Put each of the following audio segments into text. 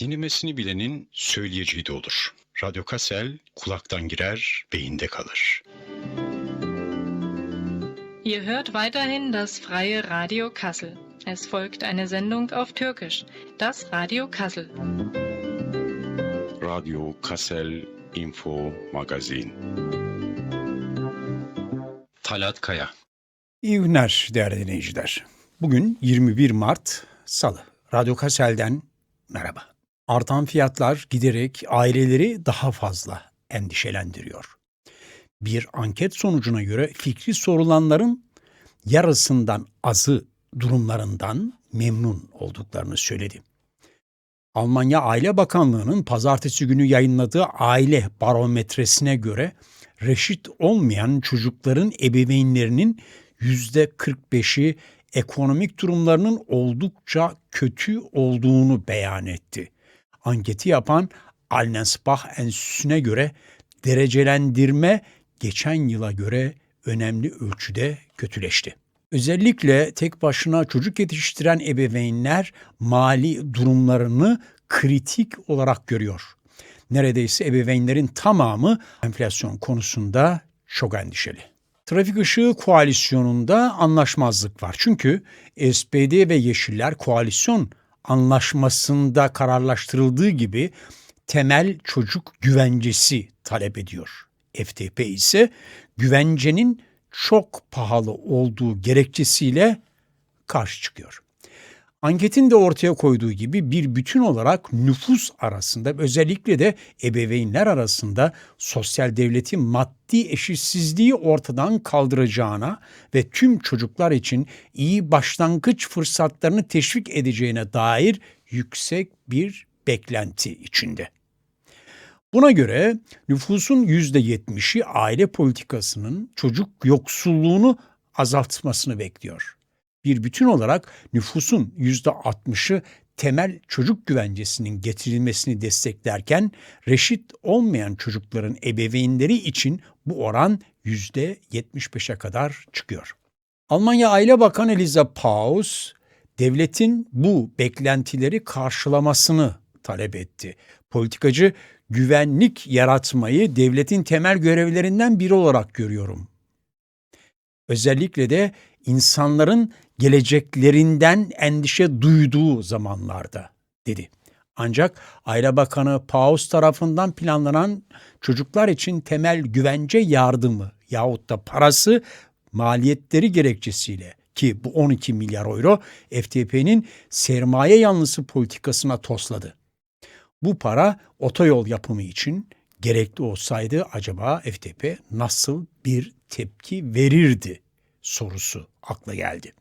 Dinlemesini bilenin söyleyeceği de olur. Radyo Kassel kulaktan girer, beyinde kalır. Ihr hört weiterhin das freie Radio Kassel. Es folgt eine Sendung auf Türkisch, das Radio Kassel. Radyo Kassel Info Magazin. Talat Kaya. İyi günler değerli dinleyiciler. Bugün 21 Mart Salı. Radyo Kasel'den merhaba. Artan fiyatlar giderek aileleri daha fazla endişelendiriyor. Bir anket sonucuna göre fikri sorulanların yarısından azı durumlarından memnun olduklarını söyledi. Almanya Aile Bakanlığı'nın pazartesi günü yayınladığı aile barometresine göre reşit olmayan çocukların ebeveynlerinin yüzde 45'i ekonomik durumlarının oldukça kötü olduğunu beyan etti. Anketi yapan Allensbach Enstitüsü'ne göre derecelendirme geçen yıla göre önemli ölçüde kötüleşti. Özellikle tek başına çocuk yetiştiren ebeveynler mali durumlarını kritik olarak görüyor. Neredeyse ebeveynlerin tamamı enflasyon konusunda çok endişeli. Trafik ışığı koalisyonunda anlaşmazlık var. Çünkü SPD ve Yeşiller koalisyon anlaşmasında kararlaştırıldığı gibi temel çocuk güvencesi talep ediyor. FTP ise güvencenin çok pahalı olduğu gerekçesiyle karşı çıkıyor. Anketin de ortaya koyduğu gibi bir bütün olarak nüfus arasında özellikle de ebeveynler arasında sosyal devletin maddi eşitsizliği ortadan kaldıracağına ve tüm çocuklar için iyi başlangıç fırsatlarını teşvik edeceğine dair yüksek bir beklenti içinde. Buna göre nüfusun %70'i aile politikasının çocuk yoksulluğunu azaltmasını bekliyor. Bir bütün olarak nüfusun %60'ı temel çocuk güvencesinin getirilmesini desteklerken reşit olmayan çocukların ebeveynleri için bu oran %75'e kadar çıkıyor. Almanya Aile Bakanı Eliza Paus, devletin bu beklentileri karşılamasını talep etti. Politikacı güvenlik yaratmayı devletin temel görevlerinden biri olarak görüyorum. Özellikle de insanların geleceklerinden endişe duyduğu zamanlarda dedi. Ancak Aile Bakanı Paus tarafından planlanan çocuklar için temel güvence yardımı yahut da parası maliyetleri gerekçesiyle ki bu 12 milyar euro FTP'nin sermaye yanlısı politikasına tosladı. Bu para otoyol yapımı için gerekli olsaydı acaba FTP nasıl bir tepki verirdi sorusu akla geldi.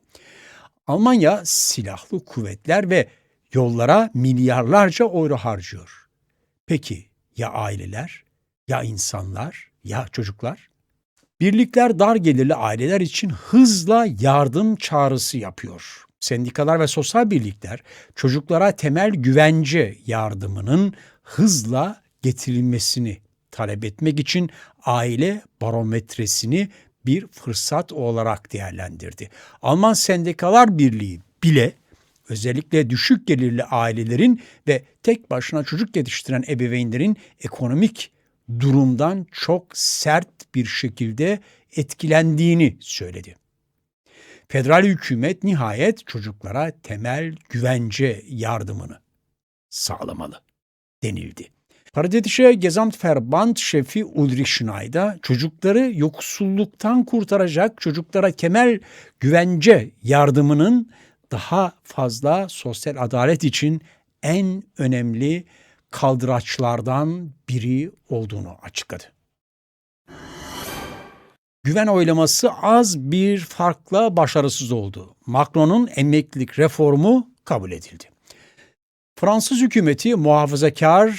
Almanya silahlı kuvvetler ve yollara milyarlarca euro harcıyor. Peki ya aileler, ya insanlar, ya çocuklar? Birlikler dar gelirli aileler için hızla yardım çağrısı yapıyor. Sendikalar ve sosyal birlikler çocuklara temel güvence yardımının hızla getirilmesini talep etmek için aile barometresini bir fırsat olarak değerlendirdi. Alman Sendikalar Birliği bile özellikle düşük gelirli ailelerin ve tek başına çocuk yetiştiren ebeveynlerin ekonomik durumdan çok sert bir şekilde etkilendiğini söyledi. Federal hükümet nihayet çocuklara temel güvence yardımını sağlamalı denildi. Paraditische Gesamtverband şefi Ulrich Schneider çocukları yoksulluktan kurtaracak çocuklara temel güvence yardımının daha fazla sosyal adalet için en önemli kaldıraçlardan biri olduğunu açıkladı. Güven oylaması az bir farkla başarısız oldu. Macron'un emeklilik reformu kabul edildi. Fransız hükümeti muhafazakar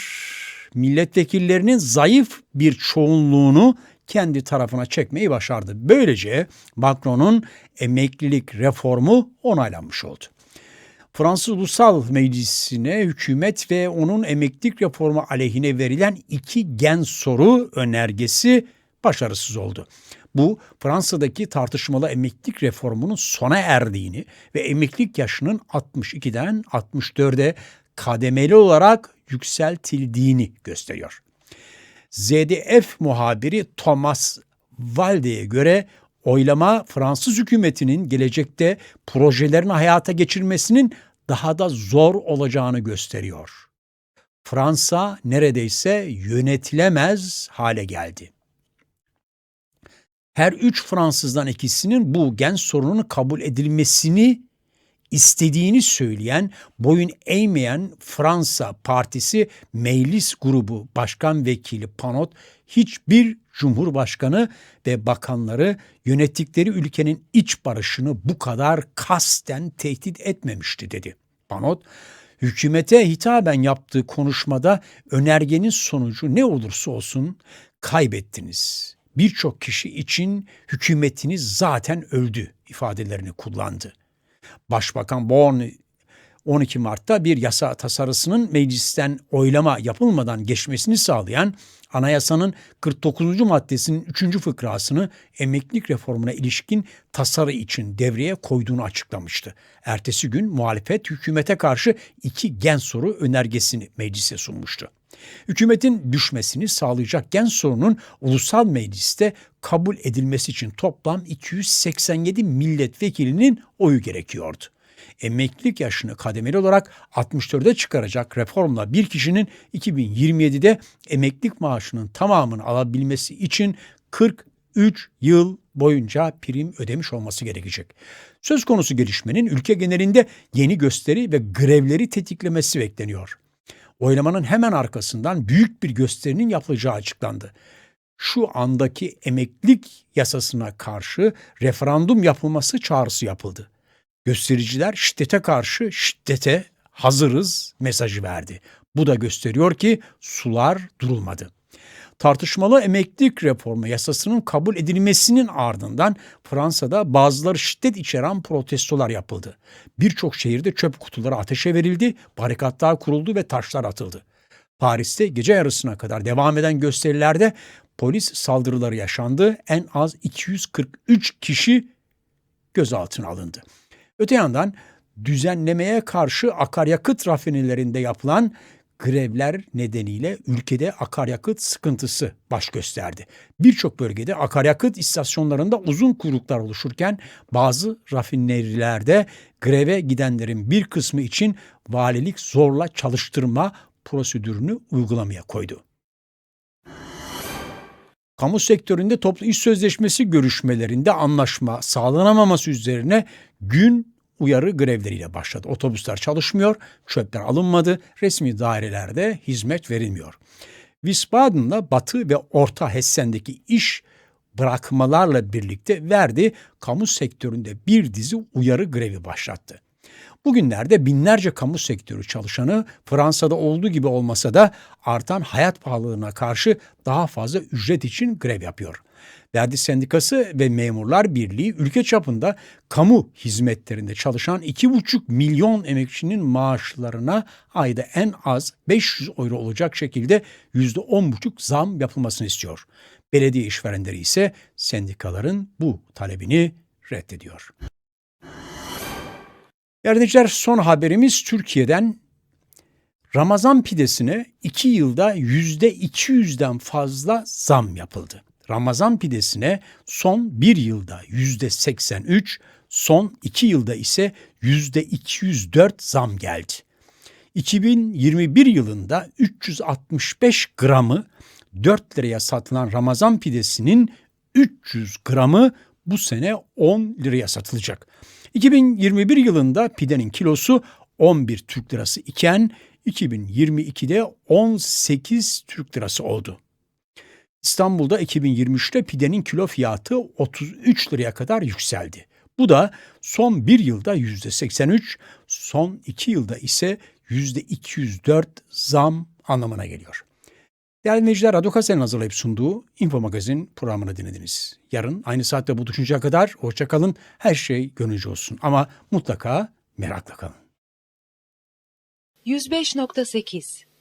milletvekillerinin zayıf bir çoğunluğunu kendi tarafına çekmeyi başardı. Böylece Macron'un emeklilik reformu onaylanmış oldu. Fransız Ulusal Meclisi'ne hükümet ve onun emeklilik reformu aleyhine verilen iki gen soru önergesi başarısız oldu. Bu Fransa'daki tartışmalı emeklilik reformunun sona erdiğini ve emeklilik yaşının 62'den 64'e kademeli olarak yükseltildiğini gösteriyor. ZDF muhabiri Thomas Valde'ye göre oylama Fransız hükümetinin gelecekte projelerini hayata geçirmesinin daha da zor olacağını gösteriyor. Fransa neredeyse yönetilemez hale geldi. Her üç Fransızdan ikisinin bu gen sorunun kabul edilmesini istediğini söyleyen, boyun eğmeyen Fransa Partisi Meclis Grubu Başkan Vekili Panot hiçbir cumhurbaşkanı ve bakanları yönettikleri ülkenin iç barışını bu kadar kasten tehdit etmemişti dedi. Panot, hükümete hitaben yaptığı konuşmada önergenin sonucu ne olursa olsun kaybettiniz. Birçok kişi için hükümetiniz zaten öldü ifadelerini kullandı. Başbakan Born 12 Mart'ta bir yasa tasarısının meclisten oylama yapılmadan geçmesini sağlayan anayasanın 49. maddesinin 3. fıkrasını emeklilik reformuna ilişkin tasarı için devreye koyduğunu açıklamıştı. Ertesi gün muhalefet hükümete karşı iki gen soru önergesini meclise sunmuştu. Hükümetin düşmesini sağlayacak gen sorunun ulusal mecliste kabul edilmesi için toplam 287 milletvekilinin oyu gerekiyordu. Emeklilik yaşını kademeli olarak 64'e çıkaracak reformla bir kişinin 2027'de emeklilik maaşının tamamını alabilmesi için 43 yıl boyunca prim ödemiş olması gerekecek. Söz konusu gelişmenin ülke genelinde yeni gösteri ve grevleri tetiklemesi bekleniyor. Oylamanın hemen arkasından büyük bir gösterinin yapılacağı açıklandı. Şu andaki emeklilik yasasına karşı referandum yapılması çağrısı yapıldı. Göstericiler şiddete karşı şiddete hazırız mesajı verdi. Bu da gösteriyor ki sular durulmadı. Tartışmalı emeklilik reformu yasasının kabul edilmesinin ardından Fransa'da bazıları şiddet içeren protestolar yapıldı. Birçok şehirde çöp kutuları ateşe verildi, barikatlar kuruldu ve taşlar atıldı. Paris'te gece yarısına kadar devam eden gösterilerde polis saldırıları yaşandı. En az 243 kişi gözaltına alındı. Öte yandan düzenlemeye karşı akaryakıt rafinelerinde yapılan grevler nedeniyle ülkede akaryakıt sıkıntısı baş gösterdi. Birçok bölgede akaryakıt istasyonlarında uzun kuyruklar oluşurken bazı rafinerilerde greve gidenlerin bir kısmı için valilik zorla çalıştırma prosedürünü uygulamaya koydu. Kamu sektöründe toplu iş sözleşmesi görüşmelerinde anlaşma sağlanamaması üzerine gün uyarı grevleriyle başladı. Otobüsler çalışmıyor, çöpler alınmadı, resmi dairelerde hizmet verilmiyor. Wiesbaden'la Batı ve Orta Hessen'deki iş bırakmalarla birlikte verdi kamu sektöründe bir dizi uyarı grevi başlattı. Bugünlerde binlerce kamu sektörü çalışanı Fransa'da olduğu gibi olmasa da artan hayat pahalılığına karşı daha fazla ücret için grev yapıyor. Verdi Sendikası ve Memurlar Birliği ülke çapında kamu hizmetlerinde çalışan 2,5 milyon emekçinin maaşlarına ayda en az 500 euro olacak şekilde %10,5 zam yapılmasını istiyor. Belediye işverenleri ise sendikaların bu talebini reddediyor. Yardımcılar son haberimiz Türkiye'den Ramazan pidesine 2 yılda %200'den fazla zam yapıldı. Ramazan pidesine son 1 yılda %83, son 2 yılda ise %204 zam geldi. 2021 yılında 365 gramı 4 liraya satılan Ramazan pidesinin 300 gramı bu sene 10 liraya satılacak. 2021 yılında pidenin kilosu 11 Türk lirası iken 2022'de 18 Türk lirası oldu. İstanbul'da 2023'te pidenin kilo fiyatı 33 liraya kadar yükseldi. Bu da son bir yılda %83, son iki yılda ise %204 zam anlamına geliyor. Değerli dinleyiciler, Radyo Kase'nin hazırlayıp sunduğu Info Magazin programını dinlediniz. Yarın aynı saatte buluşuncaya kadar hoşçakalın. Her şey gönülce olsun ama mutlaka merakla kalın. 105.8